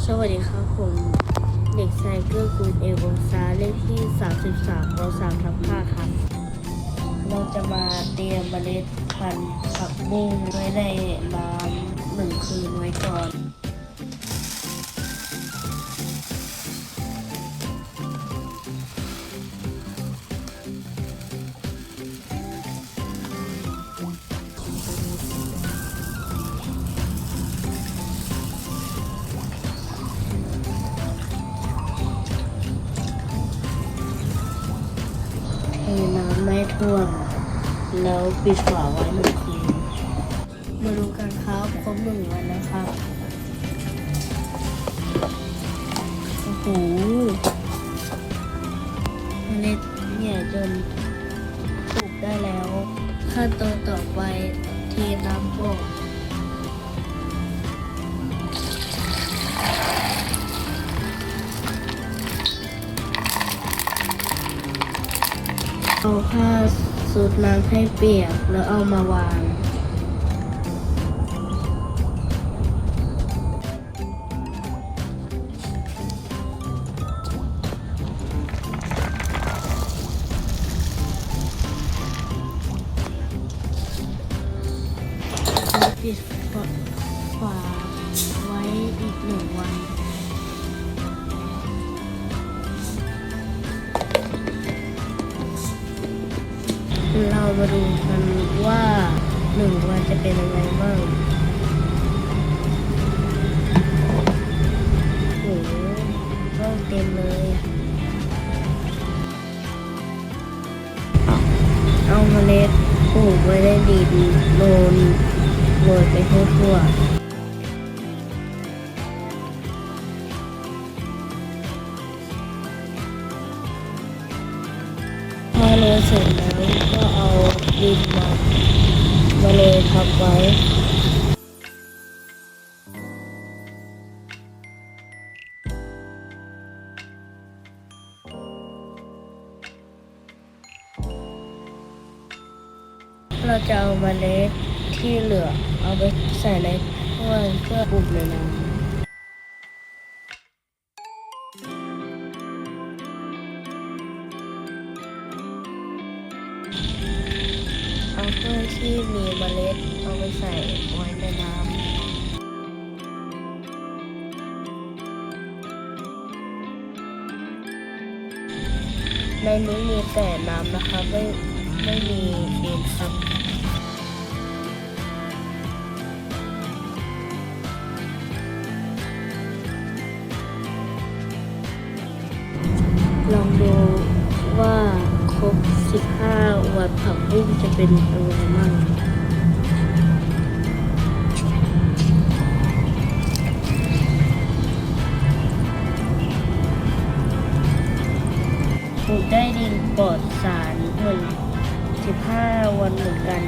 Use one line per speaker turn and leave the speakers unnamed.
สวัสดีครับผมเด็กชายเกื้อกูลเอวงซาเลขที่ 33ป3ทับ5ครับ เราจะมาเตรียมเมล็ดพันธุ์ผักบุ้งไว้ในน้ำหนึ่งคืนไว้ก่อน ท่วม แล้วปิดฝาไว้หนึ่งคืน มาดูกันครับครบหนึ่งวันนะครับ โอ้โหเมล็ดเนี่ยจนปลูกได้แล้วขั้นตอน เอาผ้าสูตรน้ำให้เปียกแล้วเอามาวาง ปิดฝาไว้อีกหนึ่งวัน เรามาดูกันว่าหนึ่งวันจะเป็นยังไงบ้างโอ้โหร่งเต็มเลยเอาเมล็ดปลูกไว้ในดินโรยโรยไปทั่วๆ อโรยเสร็จแล้วก็เอาดินมามาโรยทับไว้เราจะเอาเมล็ดที่เหลือเอาไปใส่ในถ้วยเพื่อปลูกในน้ำ เอาถ้วยที่มีเมล็ดเอาไปใส่ไว้ในน้ำในนี้มีแต่น้ำนะคะไม่ไม่มีดินครับ 15 วันผักบุ้งจะเป็นยังไรบ้างปลูกได้ดินปลอดสารเหมือน15 วันเหมือนกัน